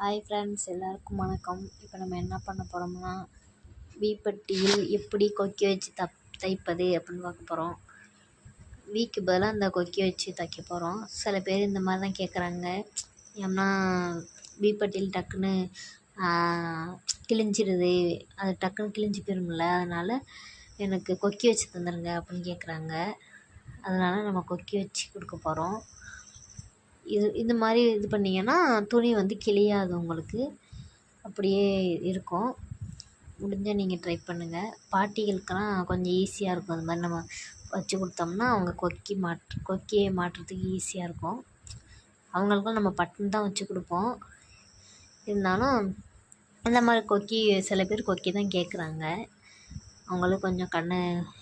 Hi friends எல்லாருக்கும் வணக்கம். இப்போ நம்ம என்ன பண்ண போகிறோம்னா வீப்பட்டியில் எப்படி கொக்கி வச்சு தப் தைப்பது அப்படின்னு பார்க்க போகிறோம் வீக்கு பதிலாக இந்த கொக்கி வச்சு தைக்க போகிறோம் சில பேர் இந்த மாதிரி தான் கேட்குறாங்க ஏன்னா வீப்பட்டியில் டக்குன்னு கிழிஞ்சிடுது அது டக்குன்னு கிழிஞ்சு போயிரும்ல. அதனால் எனக்கு கொக்கி வச்சு தந்துடுங்க அப்படின்னு கேட்குறாங்க அதனால் நம்ம கொக்கி வச்சு கொடுக்க போகிறோம் இது இந்த மாதிரி இது பண்ணிங்கன்னா துணி வந்து கிழியாது உங்களுக்கு. அப்படியே இருக்கும். முடிஞ்சால் நீங்கள் ட்ரை பண்ணுங்கள் பாட்டிகளுக்கெல்லாம் கொஞ்சம் ஈஸியாக இருக்கும். அது மாதிரி நம்ம வச்சு கொடுத்தோம்னா அவங்க கொக்கி மாட் கொக்கியை மாட்டுறதுக்கு ஈஸியாக இருக்கும். அவங்களுக்கும் நம்ம பட்டன் தான் வச்சு கொடுப்போம். இருந்தாலும் இந்த மாதிரி கொக்கி சில பேர் கொக்கி தான் கேட்குறாங்க அவங்களும் கொஞ்சம் கண்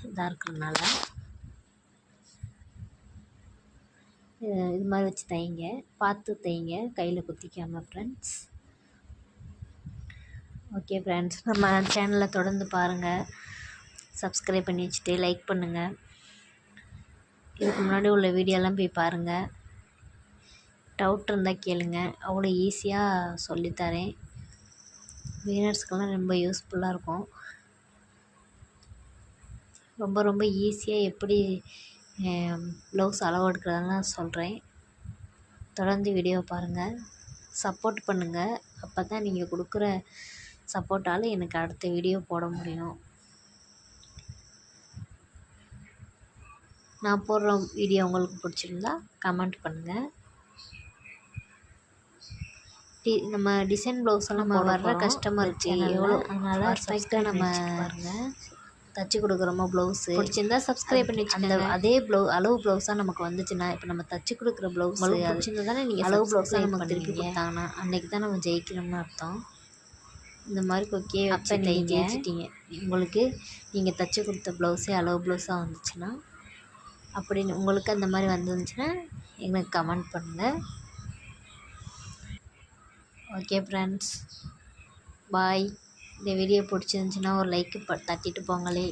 இதாக இருக்கிறதுனால. இது மாதிரி வச்சு தைங்க பார்த்து தைங்க கையில் குத்திக்காமல் ஃப்ரெண்ட்ஸ் ஓகே ஃப்ரெண்ட்ஸ் நம்ம சேனலை தொடர்ந்து பாருங்கள் சப்ஸ்கிரைப் பண்ணி வச்சுட்டு லைக் பண்ணுங்கள் இதுக்கு முன்னாடி உள்ள வீடியோலாம் போய் பாருங்கள் டவுட் இருந்தால் கேளுங்க. அவ்வளோ ஈஸியாக சொல்லித்தரேன் பிகினர்ஸ்க்கெல்லாம் ரொம்ப யூஸ்ஃபுல்லாக இருக்கும். ரொம்ப ரொம்ப ஈஸியாக எப்படி ப்ளவுஸ் அளவு எடுக்கிறதெல்லாம் சொல்கிறேன் தொடர்ந்து வீடியோ பாருங்கள் சப்போர்ட் பண்ணுங்கள் அப்போ தான் நீங்கள் கொடுக்குற சப்போர்ட்டால் எனக்கு அடுத்த வீடியோ போட முடியும். நான் போடுற வீடியோ உங்களுக்கு பிடிச்சிருந்தா கமெண்ட் பண்ணுங்கள் டி நம்ம டிசைன் ப்ளவுஸ் எல்லாம் நம்ம வர்ற கஸ்டமருக்கு எவ்வளோ அதனால் பர்ஃபெக்டாக நம்ம பாருங்கள் தைச்சி கொடுக்குறோமோ ப்ளவுஸு பிடிச்சிருந்தா சப்ஸ்கிரைப் பண்ணி அந்த அதே ப்ளவு அளவு ப்ளவுஸாக நமக்கு வந்துச்சுன்னா இப்போ நம்ம தைச்சி கொடுக்குற ப்ளவுஸ் பிடிச்சிருந்தா தானே நீங்கள் அளவு ப்ளவுஸாக நமக்கு திருப்பி கொடுத்தாங்கன்னா அன்றைக்கி தான் நம்ம ஜெயிக்கணும்னு அர்த்தம். இந்த மாதிரி கொக்கியே வச்சு நீங்கள் ஜெயிச்சிட்டிங்க. உங்களுக்கு நீங்கள் தைச்சி கொடுத்த ப்ளவுஸே அளவு ப்ளவுஸாக வந்துச்சுன்னா அப்படின்னு உங்களுக்கு அந்த மாதிரி வந்துருந்துச்சுன்னா எங்களுக்கு கமெண்ட் பண்ணுங்கள் ஓகே ஃப்ரெண்ட்ஸ் பாய் இந்த வீடியோ பிடிச்சிருந்துச்சின்னா ஒரு லைக்கு ப தட்டிட்டு போங்களே.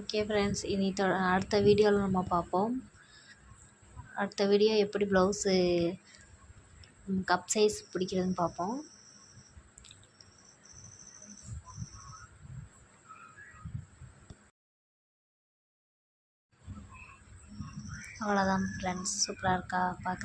ஓகே ஃப்ரெண்ட்ஸ் இனி தொ அடுத்த வீடியோவில் நம்ம பார்ப்போம். அடுத்த வீடியோ எப்படி ப்ளவுஸு கப் சைஸ் பிடிக்கிறதுன்னு பார்ப்போம். அவ்வளோதான் ஃப்ரெண்ட்ஸ் சூப்பராக இருக்கா? பார்க்குறது